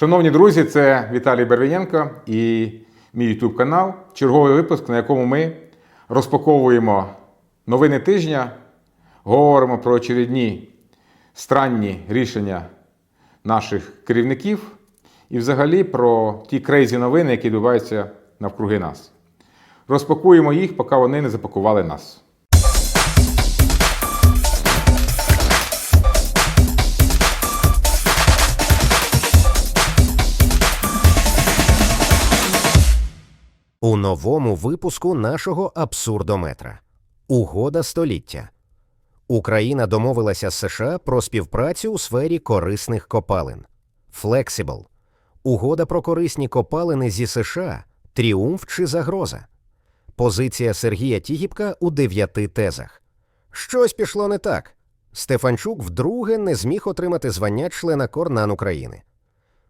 Шановні друзі, це Віталій Бервіненко і мій YouTube канал. Черговий випуск, на якому ми розпаковуємо новини тижня, говоримо про очередні странні рішення наших керівників і взагалі про ті крейзі новини, які відбуваються навкруги нас. Розпакуємо їх, поки вони не запакували нас. У новому випуску нашого абсурдометра Угода століття. Україна домовилася з США про співпрацю у сфері корисних копалин. Флексібл. Угода про корисні копалини зі США тріумф чи загроза. Позиція Сергія Тігіпка у дев'яти тезах. Щось пішло не так. Стефанчук вдруге не зміг отримати звання члена Корнан України.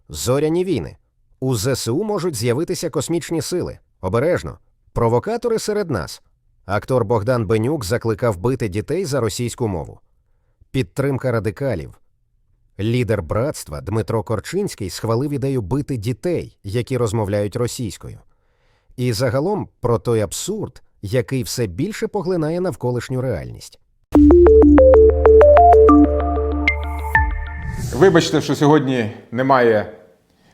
Зоряні війни. У ЗСУ можуть з'явитися космічні сили. Обережно. Провокатори серед нас. Актор Богдан Бенюк закликав бити дітей за російську мову. Підтримка радикалів. Лідер братства Дмитро Корчинський схвалив ідею бити дітей, які розмовляють російською. І загалом про той абсурд, який все більше поглинає навколишню реальність. Вибачте, що сьогодні немає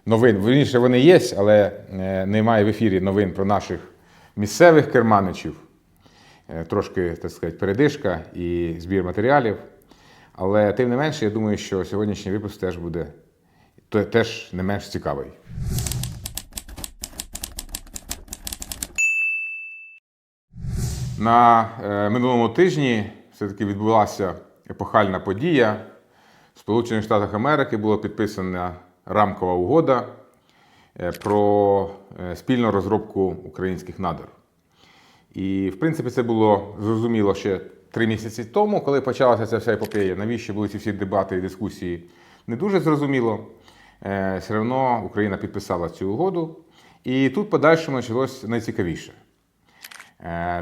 новин. Вірніше, вони є, але е, немає в ефірі новин про наших місцевих керманичів. Е, Трошки, так сказати, передишка і збір матеріалів. Але тим не менше, я думаю, що сьогоднішній випуск теж буде теж не менш цікавий. На е, минулому тижні все-таки відбулася епохальна подія. В Сполучених Штатах Америки була підписана рамкова угода е, про е, спільну розробку українських надр. І, в принципі, це було зрозуміло ще три місяці тому, коли почалася ця вся епопея. Навіщо були ці всі дебати і дискусії? Не дуже зрозуміло. Е, Все одно Україна підписала цю угоду. І тут подальшому почалось найцікавіше.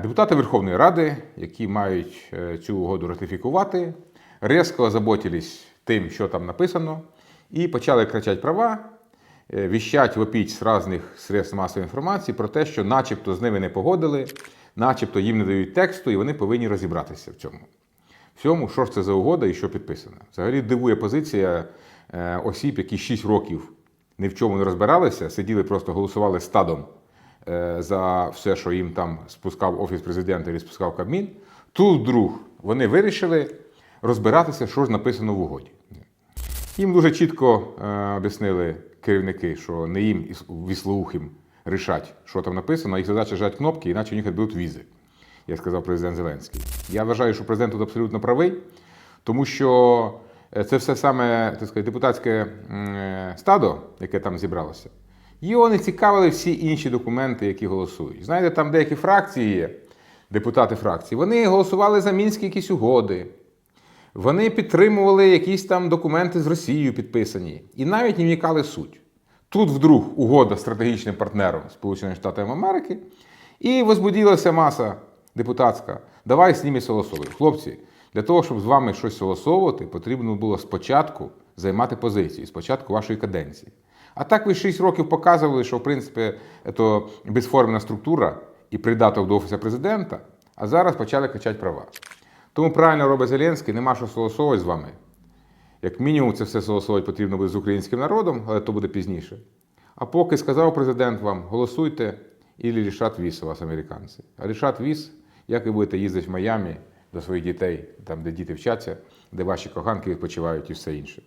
Депутати Верховної Ради, які мають цю угоду ратифікувати, різко озаботились тим, що там написано, і почали кричати права, е, віщать, вопіть з різних средств масової інформації про те, що начебто з ними не погодили, начебто їм не дають тексту, і вони повинні розібратися в цьому. В цьому, що ж це за угода і що підписано. Взагалі дивує позиція е, осіб, які 6 років ні в чому не розбиралися, сиділи, просто голосували стадом е, за все, що їм там спускав Офіс президента і спускав Кабмін. Тут вдруг вони вирішили розбиратися, що ж написано в угоді. Їм дуже чітко е, об'яснили керівники, що не їм віслоухим рішать, що там написано, їх задача жати кнопки, іначе у них будуть візи, як сказав президент Зеленський. Я вважаю, що президент тут абсолютно правий, тому що е, це все саме так сказати, депутатське е, стадо, яке там зібралося. Його не цікавили всі інші документи, які голосують. Знаєте, там деякі фракції є, депутати фракції, вони голосували за мінські якісь угоди. Вони підтримували якісь там документи з Росією підписані і навіть не вникали суть. Тут вдруг угода з стратегічним партнером Сполучених Штатів Америки, і возбудилася маса депутатська. Давай з ними согласовуй. Хлопці, для того, щоб з вами щось согласовувати, потрібно було спочатку займати позицію, спочатку вашої каденції. А так ви 6 років показували, що в принципі це безформена структура і придаток до Офісу президента, а зараз почали качати права. Тому правильно робить Зеленський, нема що согласовувати з вами. Як мінімум, це все согласовувати потрібно буде з українським народом, але то буде пізніше. А поки сказав президент вам, голосуйте і рішать віз у вас, американці. А рішать віз, як ви будете їздити в Майамі до своїх дітей, там, де діти вчаться, де ваші коханки відпочивають і все інше.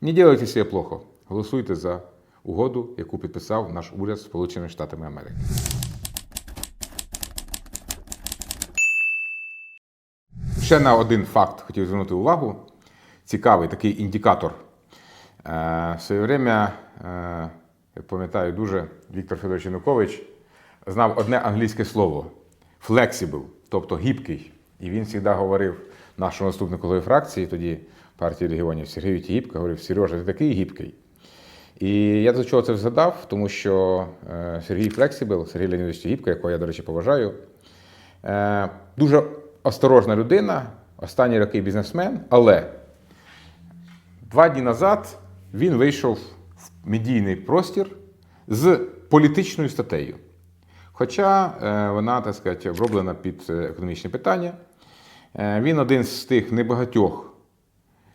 Не делайте себе плохо. Голосуйте за угоду, яку підписав наш уряд Сполученими Штатами Америки. Ще на один факт хотів звернути увагу. Цікавий такий індикатор. Е, В своє время, е, я пам'ятаю дуже, Віктор Федорович Янукович знав одне англійське слово flexible, тобто гібкий. І він завжди говорив нашому наступнику голови фракції, тоді партії регіонів Сергію Тігіпка, говорив: Сережа, ти такий гібкий. І я до чого це згадав, тому що е, Сергій Флексібл, Сергій Леонідович Тігіпка, якого я, до речі, поважаю, дуже осторожна людина, останні роки бізнесмен, але два дні назад він вийшов в медійний простір з політичною статтею. Хоча е, вона, так сказати, оброблена під е, економічні питання. Е, Він один з тих небагатьох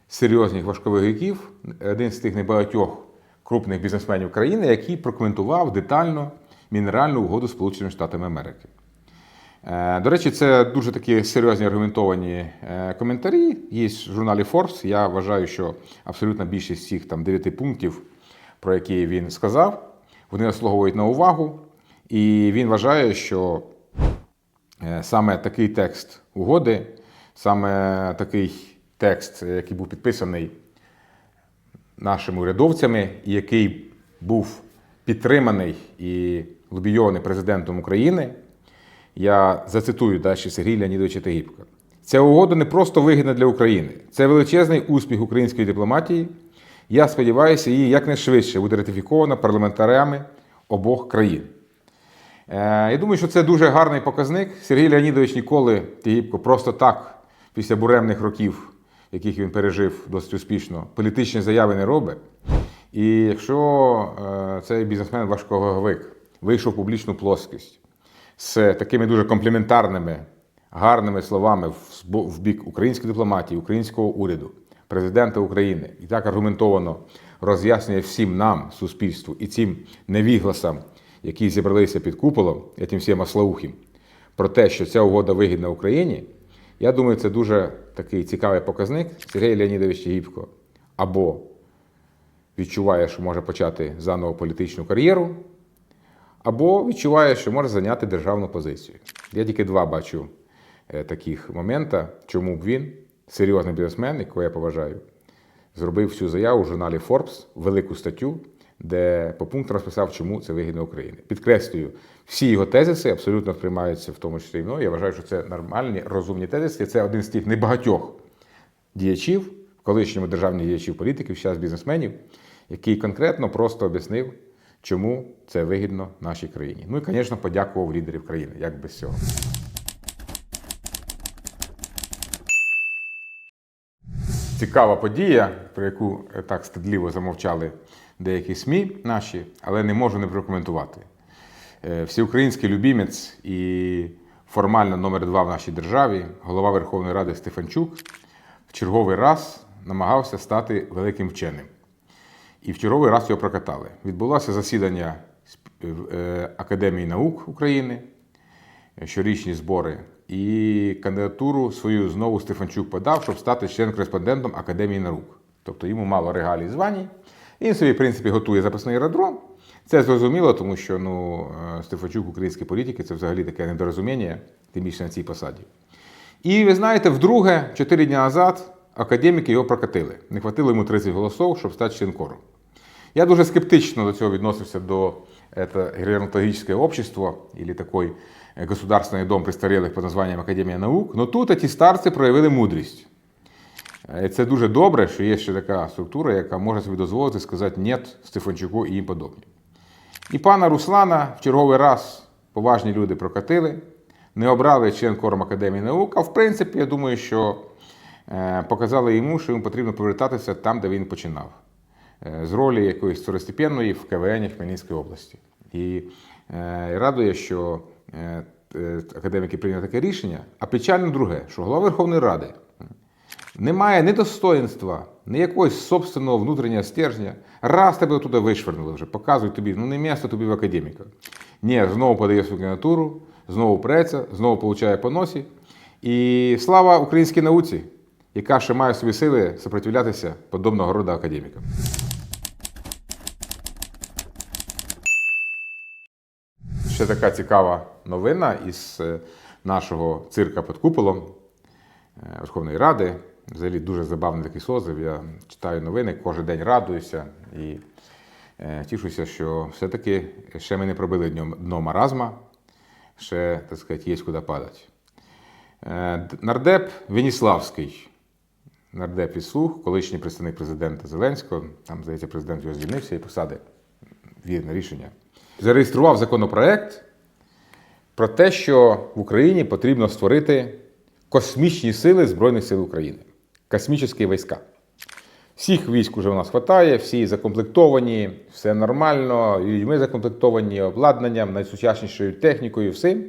серйозних важковиків, один з тих небагатьох крупних бізнесменів країни, який прокоментував детально мінеральну угоду Сполученими Штатами Америки. Е, До речі, це дуже такі серйозні аргументовані е, коментарі. Є в журналі Forbes. Я вважаю, що абсолютна більшість цих там дев'яти пунктів, про які він сказав, вони заслуговують на увагу. І він вважає, що е, саме такий текст угоди, саме такий текст, який був підписаний нашими урядовцями, і який був підтриманий і лобійований президентом України. Я зацитую далі Сергія Леонідовича Тегібка. Ця угода не просто вигідна для України, це величезний успіх української дипломатії. Я сподіваюся, її якнайшвидше буде ратифіковано парламентарями обох країн. Е, Я думаю, що це дуже гарний показник. Сергій Леонідович ніколи Тігіпко просто так, після буремних років, яких він пережив досить успішно, політичні заяви не робить. І якщо е, цей бізнесмен важковаговик вийшов в публічну плоскість з такими дуже компліментарними, гарними словами в бік української дипломатії, українського уряду, президента України, і так аргументовано роз'яснює всім нам, суспільству, і цим невігласам, які зібралися під куполом, тим всім ослаухим, про те, що ця угода вигідна Україні, я думаю, це дуже такий цікавий показник. Сергій Леонідович Гібко або відчуває, що може почати заново політичну кар'єру, або відчуває, що може зайняти державну позицію. Я тільки два бачу е, таких момента, чому б він, серйозний бізнесмен, якого я поважаю, зробив цю заяву в журналі Forbes, велику статтю, де по пунктам розписав, чому це вигідно Україні. Підкреслюю, всі його тезиси абсолютно сприймаються, в тому числі і мною. Я вважаю, що це нормальні, розумні тезиси. Це один з тих небагатьох діячів, колишньому державних діячів політиків, зараз бізнесменів, який конкретно просто об'яснив, чому це вигідно нашій країні. Ну і, звісно, подякував лідерів країни, як без цього. Цікава подія, про яку е, так стидливо замовчали деякі СМІ наші, але не можу не прокоментувати. Е, Всеукраїнський любімець і формально номер два в нашій державі, голова Верховної Ради Стефанчук, в черговий раз намагався стати великим вченим. І в черговий раз його прокатали. Відбулося засідання е, Академії наук України, е, щорічні збори, і кандидатуру свою знову Стефанчук подав, щоб стати член-кореспондентом Академії наук. Тобто йому мало регалій і звань. Він собі, в принципі, готує запасний аеродром. Це зрозуміло, тому що ну, е, Стефанчук, українські політики, це взагалі таке недорозуміння, тим більше на цій посаді. І ви знаєте, вдруге, чотири дні назад, академіки його прокатили. Не хватило йому 30 голосів, щоб стати членкором. Я дуже скептично до цього відносився до это геронтологическое общество или такой э, государственный дом престарелых под названням Академія наук. Но тут ті старці проявили мудрість. Е, І це дуже добре, що є ще така структура, яка може собі дозволити сказати «ні» Стефанчуку і їм подобним. І пана Руслана в черговий раз поважні люди прокатили, не обрали член кором Академії наук, а в принципі, я думаю, що е, показали йому, що йому потрібно повертатися там, де він починав. Е, З ролі якоїсь второстепенної в КВН Хмельницької області. І е, радує, що е, е, академіки прийняли таке рішення. А печально друге, що голова Верховної Ради немає ні достоинства, ні якогось собственного внутрішнього стержня. Раз тебе туди вишвернули вже, показують тобі, ну не місце тобі в академіка. Ні, знову подає свою кандидатуру, знову преться, знову получає по носі. І слава українській науці, яка ще має в собі сили сопротивлятися подобного роду академікам. Ще така цікава новина із е, нашого цирка під куполом е, Верховної Ради. Взагалі дуже забавний такий созив. Я читаю новини, кожен день радуюся і е, тішуся, що все-таки ще ми не пробили дно маразма, ще, так сказати, є куди падати. Нардеп Веніславський, нардеп і слух, колишній представник президента Зеленського, там, здається, президент його звільнився і посади вірне рішення. Зареєстрував законопроект про те, що в Україні потрібно створити космічні сили Збройних сил України, космічні війська. Всіх військ уже у нас вистачає, всі закомплектовані, все нормально, людьми закомплектовані, обладнанням, найсучаснішою технікою, всім.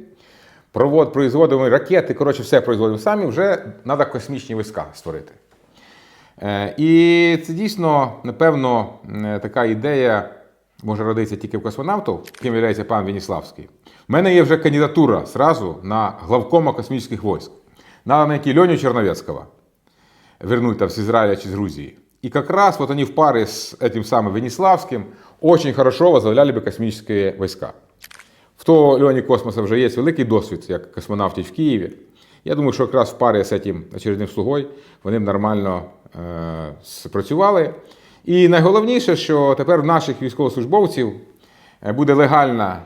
Провод, ракети, коротше, все производимо самі, вже треба космічні війська створити. Е, І це дійсно, напевно, е, така ідея може родитися тільки в космонавтів, яким є пан Веніславський. У мене є вже кандидатура сразу на главкома космічних військ. Надо найти Леню Черновецкого вернуть там с Израиля чи с Грузии. И как раз вот они в паре с этим самым Венеславским очень хорошо возглавляли бы космические войска. В то Льоні Космоса вже є великий досвід, як космонавтів в Києві. Я думаю, що якраз в парі з цим очередним слугою вони б нормально е, спрацювали. І найголовніше, що тепер в наших військовослужбовців е, буде легальна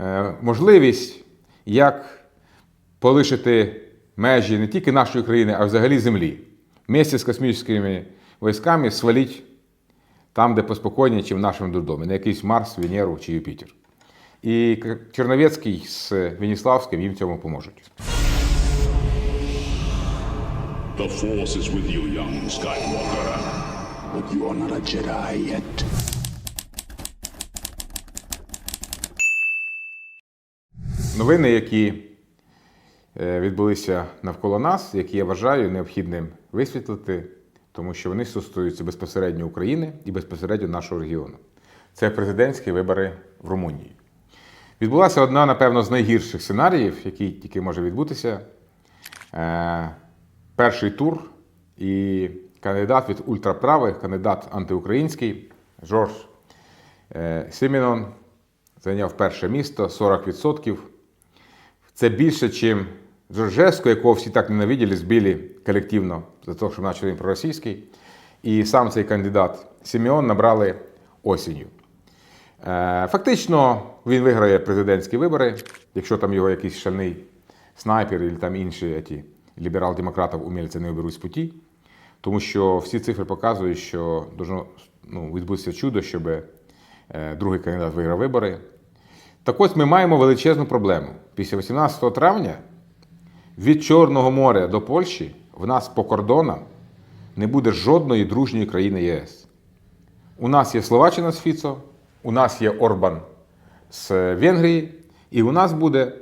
е, можливість, як полишити межі не тільки нашої країни, а взагалі землі. Вместе з космічними військами сваліть там, де поспокійніше, чим в нашому додомі, на якийсь Марс, Венеру чи Юпітер. І Черновецький з Веніславським їм в цьому поможуть. The Force is with you, young Skywalker. But you are not a Jedi yet. Новини, які е, відбулися навколо нас, які я вважаю необхідним висвітлити, тому що вони стосуються безпосередньо України і безпосередньо нашого регіону. Це президентські вибори в Румунії. Відбулася одна, напевно, з найгірших сценаріїв, який тільки може відбутися. Перший тур і кандидат від ультраправих, кандидат антиукраїнський Жорж е, Сімінон зайняв перше місто 40%. Це більше, ніж Джорджеско, якого всі так ненавиділи, збили колективно за те, що почали він проросійський. І сам цей кандидат Сімеон набрали осінню. Е, Фактично, він виграє президентські вибори, якщо там його якийсь шальний снайпер і там інші ті, ліберал-демократів умільці не оберуть з путі. Тому що всі цифри показують, що должно ну, відбутися чудо, щоб е, другий кандидат виграв вибори. Так ось ми маємо величезну проблему. Після 18 травня від Чорного моря до Польщі в нас по кордонам не буде жодної дружньої країни ЄС. У нас є Словаччина з Фіцо, у нас є Орбан з Венгрії, і у нас буде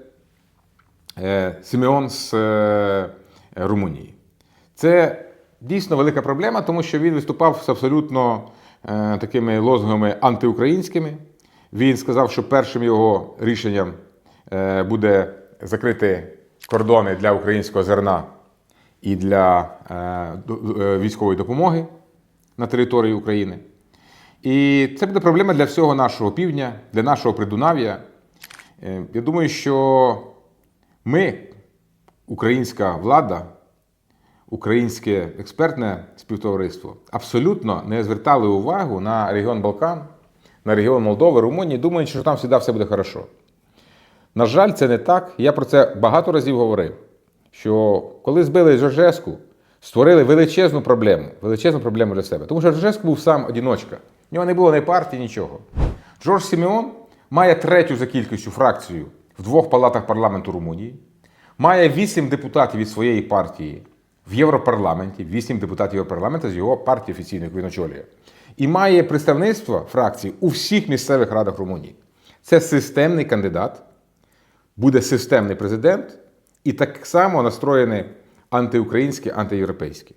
е, Симеон з е, Румунії. Це дійсно велика проблема, тому що він виступав з абсолютно е, такими лозунгами антиукраїнськими. Він сказав, що першим його рішенням е, буде закрити кордони для українського зерна і для е, військової допомоги на території України. І це буде проблема для всього нашого півдня, для нашого Придунав'я. Я думаю, що ми, українська влада, українське експертне співтовариство, абсолютно не звертали увагу на регіон Балкан, на регіон Молдови, Румунії, думаючи, що там завжди все буде хорошо. На жаль, це не так. Я про це багато разів говорив. Що коли збили Жоржеску, створили величезну проблему, величезну проблему для себе. Тому що Жоржеску був сам одіночка. В нього не було ні партії, нічого. Жорж Сімеон має третю за кількістю фракцію в двох палатах парламенту Румунії, має вісім депутатів від своєї партії в Європарламенті, вісім депутатів Європарламенту з його партії офіційної, яку він очолює. І має представництво фракції у всіх місцевих радах Румунії. Це системний кандидат, буде системний президент і так само настроєний антиукраїнський, антиєвропейський.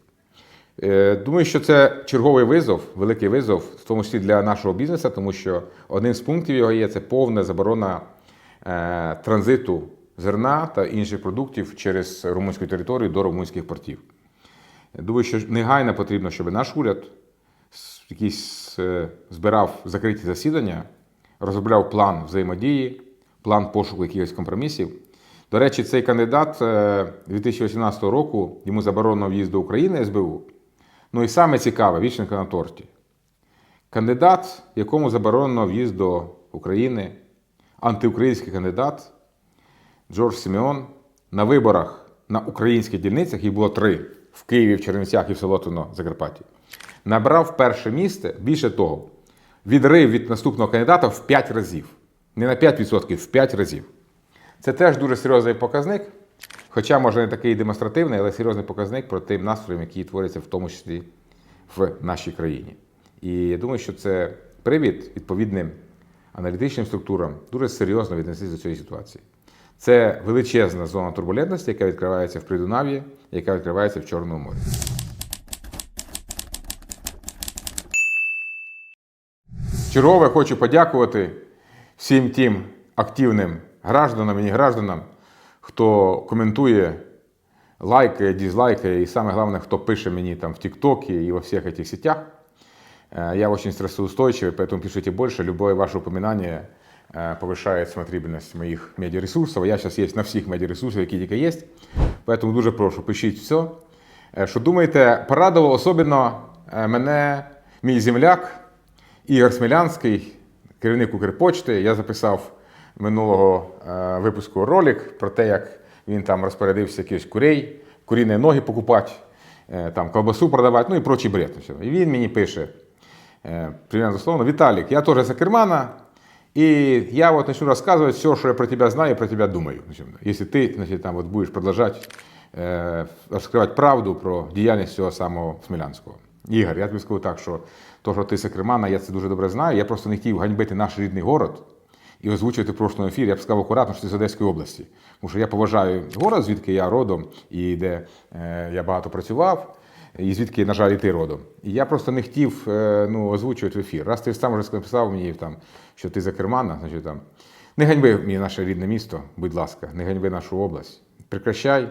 Е, Думаю, що це черговий визов, великий визов, в тому числі для нашого бізнесу, тому що одним з пунктів його є це повна заборона е, транзиту зерна та інших продуктів через румунську територію до румунських портів. Думаю, що негайно потрібно, щоб наш уряд якийсь е, збирав закриті засідання, розробляв план взаємодії, план пошуку якихось компромісів. До речі, цей кандидат е, 2018 року йому заборонено в'їзд до України СБУ. Ну і саме цікаве, вічника на торті. Кандидат, якому заборонено в'їзд до України, антиукраїнський кандидат Джордж Сімеон на виборах на українських дільницях, їх було три в Києві, в Чернівцях і в Солотвино, Закарпатті, набрав перше місце, більше того, відрив від наступного кандидата в 5 разів. Не на 5%, в 5 разів. Це теж дуже серйозний показник, хоча, може, не такий демонстративний, але серйозний показник про тим настроєм, які творяться в тому числі в нашій країні. І я думаю, що це привід відповідним аналітичним структурам дуже серйозно віднестися до цієї ситуації. Це величезна зона турбулентності, яка відкривається в Придунав'ї, яка відкривається в Чорному морі. Чергове хочу подякувати всім тим активним гражданам і негражданам, хто коментує, лайкає, дизлайкає, и самое главное, кто пишет мне там в ТикТоке и во всех этих сетях. Э, Я очень стрессоустойчивый, поэтому пишите больше. Любое ваше упоминание э, повышает смотрибельность моих медиаресурсов. Я сейчас есть на всіх медіаресурсах, які тільки є. Поэтому дуже прошу, пишіть все. Що думаєте, порадував особливо е, мене мій земляк Ігор Смілянський, керівник Укрпочти. Я записав минулого е, випуску ролик про те, як він там розпорядився якихось курей, куріні ноги покупати, е, там колбасу продавати, ну і прочий бред. І він мені пише, е, примерно дословно, Виталик, я тоже за Кермана, и я вот начну рассказывать все, что я про тебя знаю и про тебя думаю. Значит, Если ты значит, там вот будешь продолжать э, розкривати правду про діяльність цього самого Смілянського. Ігор, я тобі скажу так, що то, що ти з Кермана, я це дуже добре знаю. Я просто не хотів ганьбити наш рідний город і озвучувати в прошлому ефірі. Я б сказав акуратно, що ти з Одеської області. Тому що я поважаю город, звідки я родом, і де е, я багато працював, і звідки, на жаль, і ти родом. І я просто не хотів е, ну, озвучувати в ефір. Раз ти сам вже написав мені, там, що ти за Кермана, значить там. Не ганьби мені наше рідне місто, будь ласка, не ганьби нашу область. Прекращай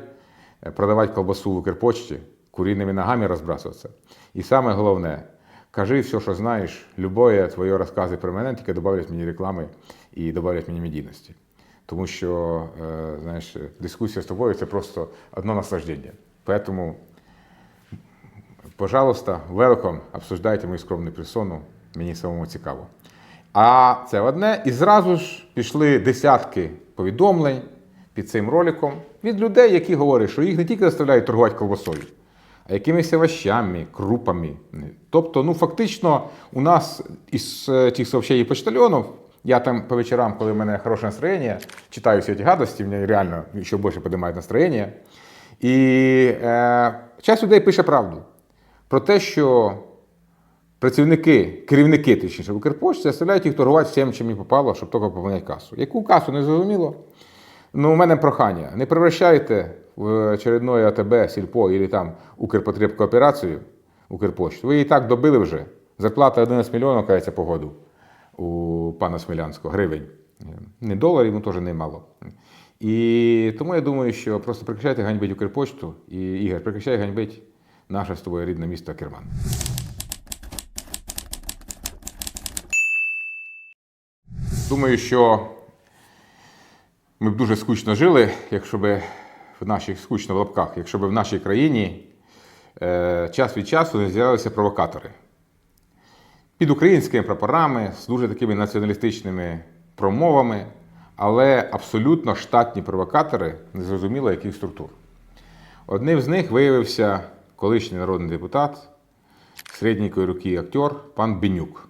е, продавати колбасу в Укрпочті, курінними ногами розбрасуватися. І саме головне, кажи все, що знаєш, любое твоє розкази про мене, тільки додають мені реклами і додають мені медійності. Тому що, е, знаєш, дискусія з тобою це просто одно наслаждення. Поэтому Пожалуйста, welcome, обсуждайте мою скромну персону, мені самому цікаво. А це одне. І зразу ж пішли десятки повідомлень під цим роликом від людей, які говорять, що їх не тільки заставляють торгувати колбасою, а якимись овощами, крупами. Тобто, ну фактично, у нас із е, тих сообщений почтальонів, я там по вечорам, коли в мене хороше настроєння, читаю всі ці гадості, мені реально ще більше піднімають настроєння. І е, часть людей пише правду про те, що працівники, керівники, точніше, Укрпошти заставляють їх торгувати всім, чим їм попало, щоб тільки поповняти касу. Яку касу не зрозуміло? Ну, у мене прохання. Не превращайте в очередное АТБ, Сільпо або там Укрпотребкооперацію, Укрпошту. Ви її так добили вже. Зарплата 11 мільйонів, кажеться, по году у пана Смілянського гривень. Не доларів, ну теж немало. І тому я думаю, що просто прекращайте ганьбити Укрпошту і Ігор, прекращай ганьбити наше з тобою рідне місто Керман. Думаю, що ми б дуже скучно жили, якщо б в нашій скучно в лапках, якщо б в нашій країні е, час від часу не з'явилися провокатори. Під українськими прапорами, з дуже такими націоналістичними промовами, але абсолютно штатні провокатори незрозуміло яких структур. Одним з них виявився колишній народний депутат, середньої руки актер пан Бенюк,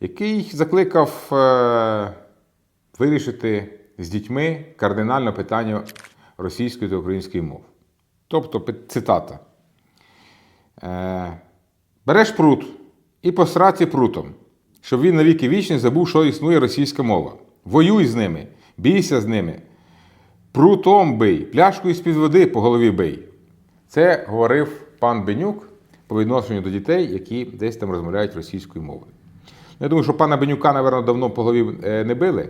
який закликав е, вирішити з дітьми кардинальне питання російської та української мов. Тобто, цитата. Е, Береш прут і посрати прутом, щоб він навіки вічні забув, що існує російська мова. Воюй з ними, бійся з ними, прутом бий, пляшкою з-під води по голові бий. Це говорив пан Бенюк по відношенню до дітей, які десь там розмовляють російською мовою. Я думаю, що пана Бенюка, напевно, давно по голові е, не били,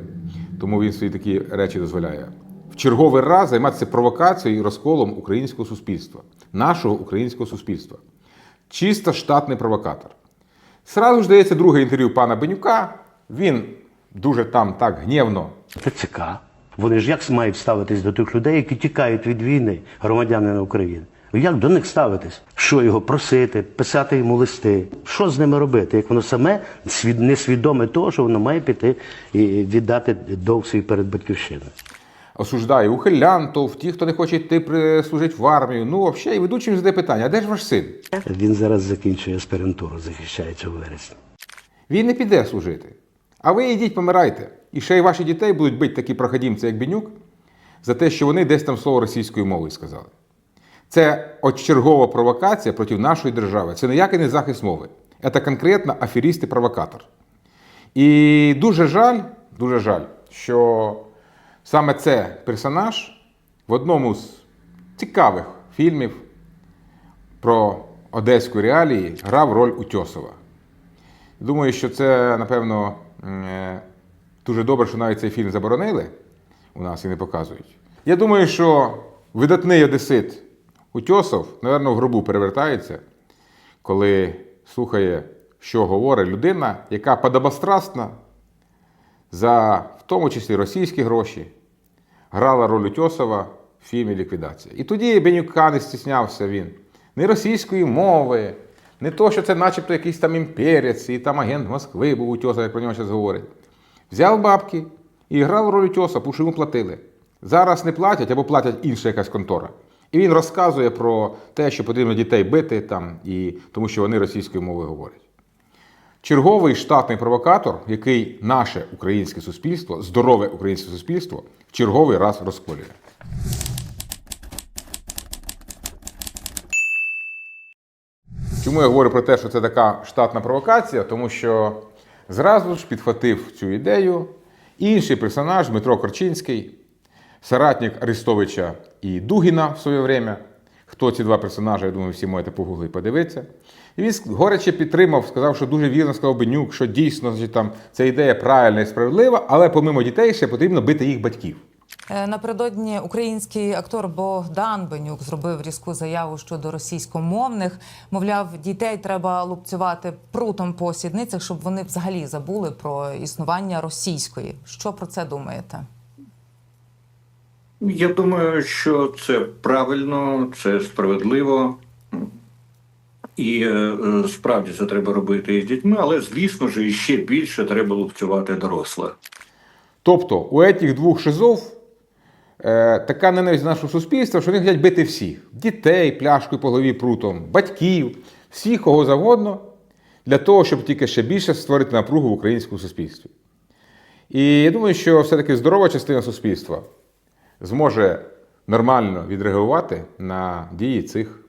тому він собі такі речі дозволяє. В черговий раз займатися провокацією і розколом українського суспільства, нашого українського суспільства. Чисто штатний провокатор. Сразу ж дається друге інтерв'ю пана Бенюка. Він дуже там так гнівно ТЦК. Вони ж як мають ставитись до тих людей, які тікають від війни, громадянина України? Як до них ставитись? Що його просити, писати йому листи? Що з ними робити? Як воно саме несвідоме того, що воно має піти і віддати довг свій перед батьківщиною? осуждає ухилянтов, ті, хто не хоче йти при- служити в армію. Ну, взагалі, і ведучим задає питання: а де ж ваш син? Він зараз закінчує аспірантуру, захищається у вересні. Він не піде служити. А ви йдіть, помирайте. І ще й ваші дітей будуть бити такі проходімці, як Бенюк, за те, що вони десь там слово російською мовою сказали. Це от чергова провокація проти нашої держави. Це ніякий не захист мови. Це конкретно аферіст і провокатор. І дуже жаль, дуже жаль, що саме це персонаж в одному з цікавих фільмів про одеську реалії грав роль Утьосова. Думаю, що це, напевно, е, дуже добре, що навіть цей фільм заборонили у нас і не показують. Я думаю, що видатний одесит Утьосов, напевно, в гробу перевертається, коли слухає, що говорить людина, яка подобострастна за в тому числі російські гроші грала роль Утьосова в фільмі Ліквідація. І тоді Бенюка не стіснявся він. Не російської мови, не то, що це начебто якийсь там імперець, і там агент Москви був Утьосов, як про нього зараз говорять. Взяв бабки і грав роль Утьоса, тому що йому платили. Зараз не платять або платять інша якась контора. І він розказує про те, що потрібно дітей бити там, і, тому що вони російською мовою говорять. Черговий штатний провокатор, який наше українське суспільство, здорове українське суспільство, в черговий раз розколює. Чому я говорю про те, що це така штатна провокація? Тому що зразу ж підхватив цю ідею інший персонаж Дмитро Корчинський, соратник Арестовича і Дугіна в своє время. Хто ці два персонажі, я думаю, всі можете погуглити і подивитися. І він горяче підтримав, сказав, що дуже вірно сказав Бенюк, що дійсно значить, там, ця ідея правильна і справедлива, але помимо дітей ще потрібно бити їх батьків. Е, Напередодні український актор Богдан Бенюк зробив різку заяву щодо російськомовних. Мовляв, дітей треба лупцювати прутом по сідницях, щоб вони взагалі забули про існування російської. Що про це думаєте? Я думаю, що це правильно, це справедливо. І е, справді це треба робити із дітьми, але звісно ж, ще більше треба лупцювати дорослих. Тобто у цих двох шизов е, така ненависть нашого суспільства, що вони хочуть бити всіх: дітей, пляшкою по голові прутом, батьків, всіх кого завгодно, для того, щоб тільки ще більше створити напругу в українському суспільстві. І я думаю, що все-таки здорова частина суспільства зможе нормально відреагувати на дії цих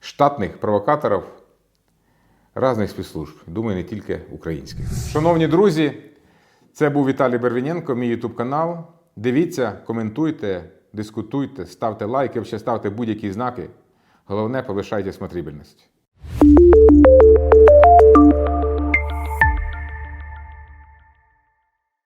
штатних провокаторів різних спецслужб. Думаю, не тільки українських. Шановні друзі, це був Віталій Бервіненко, мій YouTube канал. Дивіться, коментуйте, дискутуйте, ставте лайки, ще ставте будь-які знаки. Головне, повишайте смотрибельність.